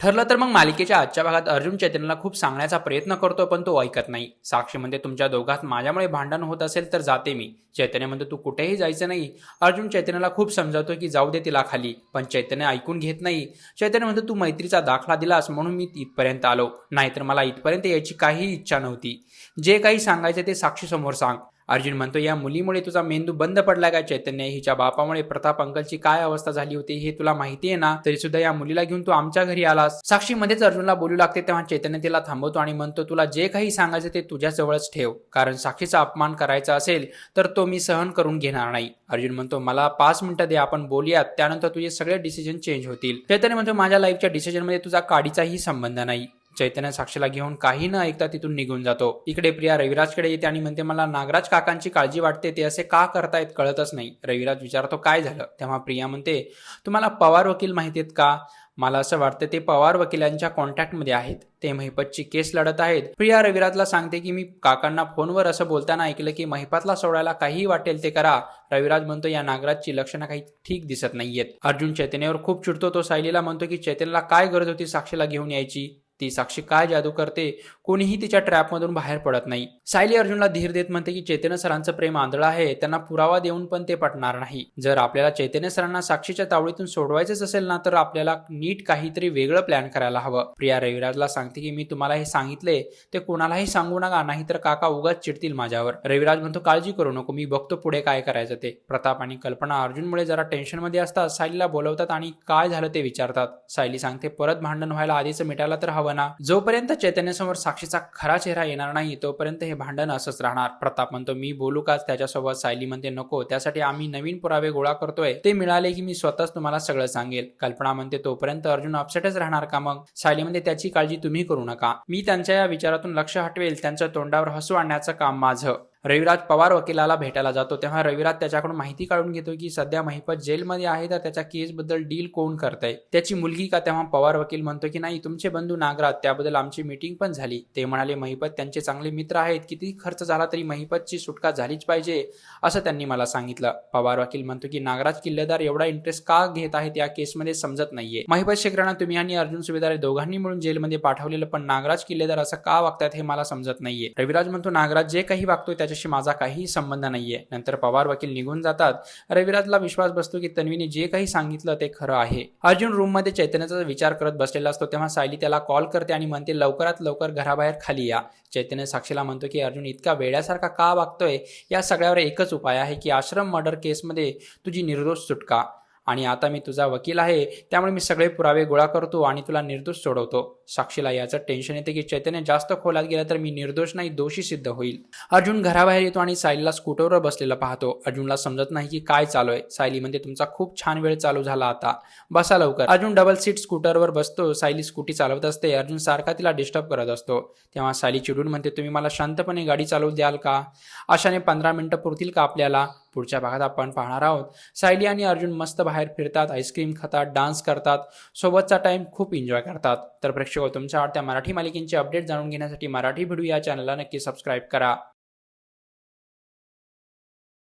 ठरलं तर मग मालिकेच्या आजच्या भागात अर्जुन चैतन्यला खूप सांगण्याचा प्रयत्न करतो पण तो ऐकत नाही. साक्षी म्हणते तुमच्या दोघात माझ्यामुळे भांडण होत असेल तर जाते मी. चैतन्य म्हणतो तू कुठेही जायचं नाही. अर्जुन चैतन्याला खूप समजावतो की जाऊ दे तिला खाली पण चैतन्य ऐकून घेत नाही. चैतन्य म्हणतो तू मैत्रीचा दाखला दिलास म्हणून मी इथपर्यंत आलो. नाहीतर मला इथपर्यंत यायची काही इच्छा नव्हती. जे काही सांगायचे ते साक्षीसमोर सांग. अर्जुन म्हणतो या मुलीमुळे तुझा मेंदू बंद पडला का चैतन्य? हिच्या बापामुळे प्रताप अंकलची काय अवस्था झाली होती हे तुला माहिती आहे ना? तरी सुद्धा या मुलीला घेऊन तू आमच्या घरी आलास. साक्षी मध्येच अर्जुनला बोलू लागते तेव्हा चैतन्य तिला थांबवतो आणि म्हणतो तुला जे काही सांगायचं ते तुझ्या जवळच ठेव. कारण साक्षीचा अपमान करायचा असेल तर तो मी सहन करून घेणार नाही. अर्जुन म्हणतो मला पाच मिनिटं दे आपण बोलूयात. त्यानंतर तुझे सगळे डिसिजन चेंज होतील. चैतन्य म्हणतो माझ्या लाईफच्या डिसिजनमध्ये तुझा काडीचाही संबंध नाही. चैतन्य साक्षीला घेऊन काही न ऐकता तिथून निघून जातो. इकडे प्रिया रविराजकडे येते आणि म्हणते मला नागराज काकांची काळजी वाटते ते असे का करतायत कळतच नाही. रविराज विचारतो काय झालं? तेव्हा प्रिया म्हणते तुम्हाला पवार वकील माहिती आहेत का? मला असं वाटतं ते पवार वकिलांच्या कॉन्टॅक्टमध्ये आहेत. ते महिपतची केस लढत आहेत. प्रिया रविराजला सांगते की मी काकांना फोनवर असं बोलताना ऐकलं की महिपतला सोडायला काहीही वाटेल ते करा. रविराज म्हणतो या नागराजची लक्षणं काही ठीक दिसत नाहीयेत. अर्जुन चैतन्यावर खूप चिडतो तो सायलीला म्हणतो की चैतन्यला काय गरज होती साक्षीला घेऊन यायची? ती साक्षी काय जादू करते कोणीही तिच्या ट्रॅपमधून बाहेर पडत नाही. सायली अर्जुनला धीर देत म्हणते की चैतन्य सरांचं प्रेम आंधळं आहे त्यांना पुरावा देऊन पण ते पटणार नाही. जर आपल्याला चैतन्य सरांना साक्षीच्या तावडीतून सोडवायचंच असेल ना तर आपल्याला नीट काहीतरी वेगळं प्लॅन करायला हवं. प्रिया रविराजला सांगते की मी तुम्हाला हे सांगितले ते कोणालाही सांगू नका नाहीतर काका उगाच चिडतील माझ्यावर. रविराज म्हणतो काळजी करू नको मी बघतो पुढे काय करायचं ते. प्रताप आणि कल्पना अर्जुनमुळे जरा टेन्शनमध्ये असतात सायलीला बोलवतात आणि काय झालं ते विचारतात. सायली सांगते परत भांडण व्हायला आधीच मिटायला तर हवं भावना जोपर्यंत चैतन्यासमोर साक्षीचा खरा चेहरा येणार नाही तोपर्यंत हे भांडण असंच राहणार. प्रताप म्हणतो मी बोलू काच त्याच्यासोबत सायली म्हणते नको. त्यासाठी आम्ही नवीन पुरावे गोळा करतोय. ते मिळाले की मी स्वतःच तुम्हाला सगळं सांगेल. कल्पना म्हणते तोपर्यंत अर्जुन अपसेटच राहणार का मग? सायली म्हणते त्याची काळजी तुम्ही करू नका. मी त्यांच्या या विचारातून लक्ष हटवेल. त्यांच्या तोंडावर हसू आणण्याचं काम माझं. रविराज पवार वकिलाला भेटायला जातो. तेव्हा रविराज त्याच्याकडून माहिती काढून घेतो की सध्या महिपत जेलमध्ये आहे तर त्याच्या केसबद्दल डील कोण करतंय? त्याची मुलगी का तेव्हा पवार वकील म्हणतो की नाही तुमचे बंधू नागराज त्याबद्दल आमची मीटिंग पण झाली. ते म्हणाले महिपत त्यांचे चांगले मित्र आहेत. किती खर्च झाला तरी महिपतची सुटका झालीच पाहिजे असं त्यांनी मला सांगितलं. पवार वकील म्हणतो की नागराज किल्लेदार एवढा इंटरेस्ट का घेत आहेत या केसमध्ये समजत नाहीये. महिपत शेखरांना तुम्ही आणि अर्जुन सुभेदार दोघांनी मिळून जेलमध्ये पाठवलेलं पण नागराज किल्लेदार असं का वागतात हे मला समजत नाहीये. रविराज म्हणतो नागराज जे काही वागतोय त्याच्याशी माझा काहीही संबंध नाहीये. नंतर पवार वकील निघून जातात. रविराजला विश्वास बसतो की तन्वीने जे काही सांगितलं ते खरं आहे. अर्जुन रूममध्ये चैतन्याचा विचार करत बसलेला असतो. तेव्हा सायली त्याला कॉल करते आणि म्हणते लवकरात लवकर घराबाहेर खाली या. चैतन्य साक्षीला म्हणतो की अर्जुन इतका वेड्यासारखा का वागतोय? या सगळ्यावर एकच उपाय आहे की आश्रम मर्डर केसमध्ये तुझी निर्दोष सुटका. आणि आता मी तुझा वकील आहे त्यामुळे मी सगळे पुरावे गोळा करतो आणि तुला निर्दोष सोडवतो. साक्षीला याचं टेन्शन येते की चैतन्य जास्त खोलात गेला तर मी निर्दोष नाही दोषी सिद्ध होईल. अर्जुन घराबाहेर येतो आणि सायलीला स्कूटरवर बसलेला पाहतो. अर्जुनला समजत नाही की काय चालू आहे. सायली म्हणते तुमचा खूप छान वेळ चालू झाला आता. बसा लवकर. अर्जुन डबल सीट स्कूटरवर बसतो. सायली स्कूटी चालवत असते. अर्जुन सारखा तिला डिस्टर्ब करत असतो. तेव्हा सायली चिडून म्हणते तुम्ही मला शांतपणे गाडी चालवू द्याल का? अशाने पंधरा मिनिटं पुरतील का आपल्याला? पुढच्या भागात आपण पाहणार आहोत. सायली आणि अर्जुन मस्त बाहेर फिरतात आईस्क्रीम खातात डान्स करतात. सोबतचा टाइम खूप एन्जॉय करतात. तर प्रेक्षक तुमच्या आवडत्या मराठी मालिकेंचे अपडेट जाणून घेण्यासाठी मराठी व्हिडिओ या चॅनलला नक्की सबस्क्राईब करा.